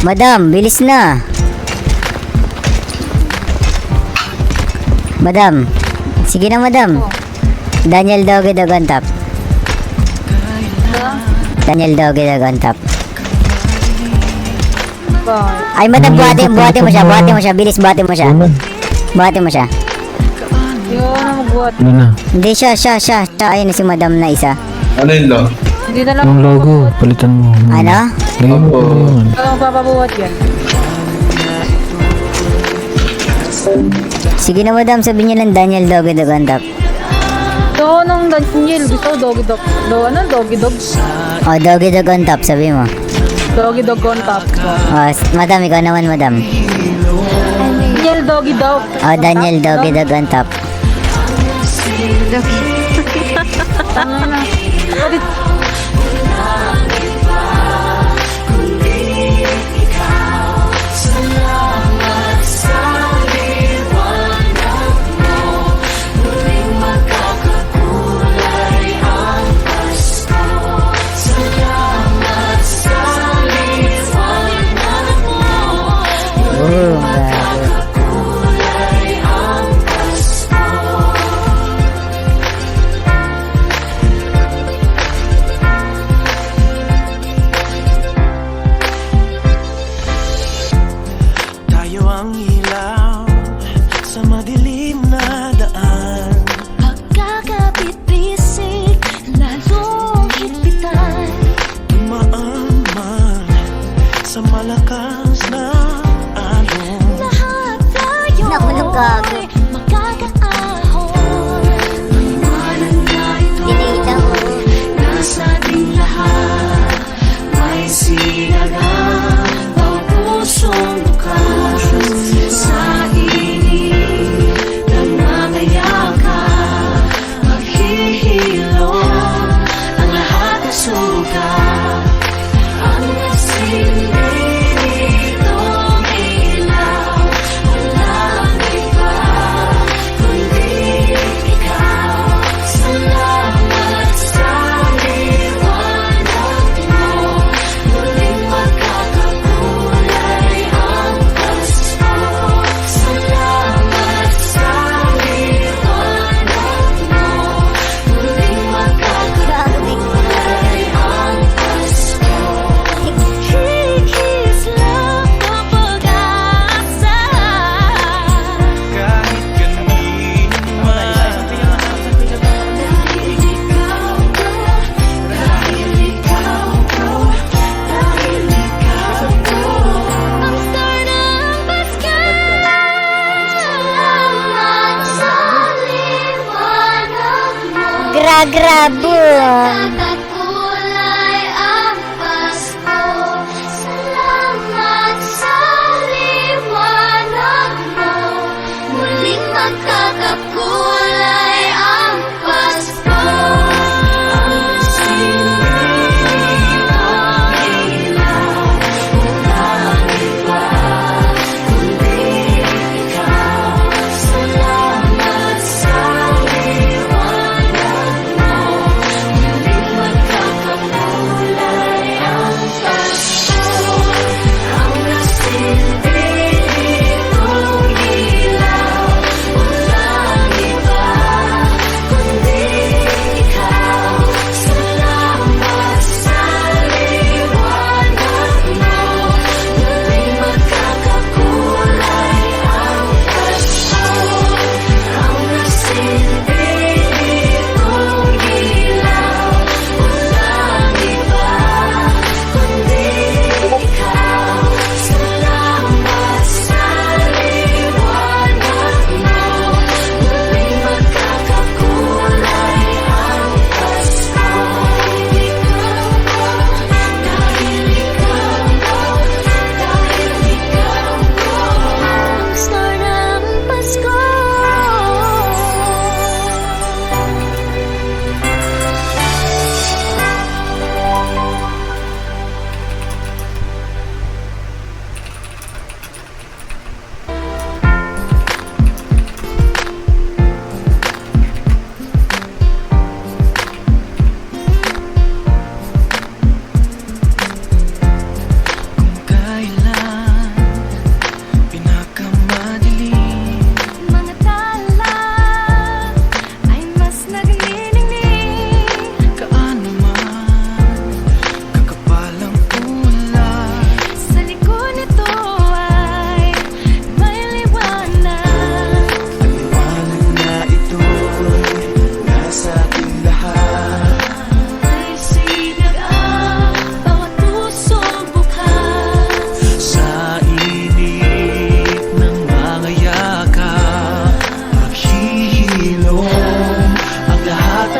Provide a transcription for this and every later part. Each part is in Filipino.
Madam, bilis na. Madam. Sige na, madam. Daniel Doge Dog on top. Daniel Doge Dog on top. Ay, madam, buhati, buhati mo siya, buhati mo siya. Bilis, buhati mo siya. Ano? Buhati mo siya. Yun magbuhat. Ano na? Hindi siya, siya, siya. siya. Ayun na si madam na isa. Ano yun lo? Hindi na lang Yung logo, palitan mo. Ano? Lagyan mo Opo. yun. Ang papabuhat yan. Sige na, madam. Sabihin niyo lang Daniel Doge Dog on top. So, nung Daniel, gusto ko doggy dog. Do, ano? Doggy dog? Oh, Doge Dog on top, sabi mo. Doggy dog on top. Oh, madam, ikaw naman, madam. Daniel, doggy dog. Oh, Daniel Doge Dog on top. Ano Salamat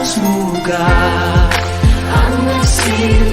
Semoga Anak silap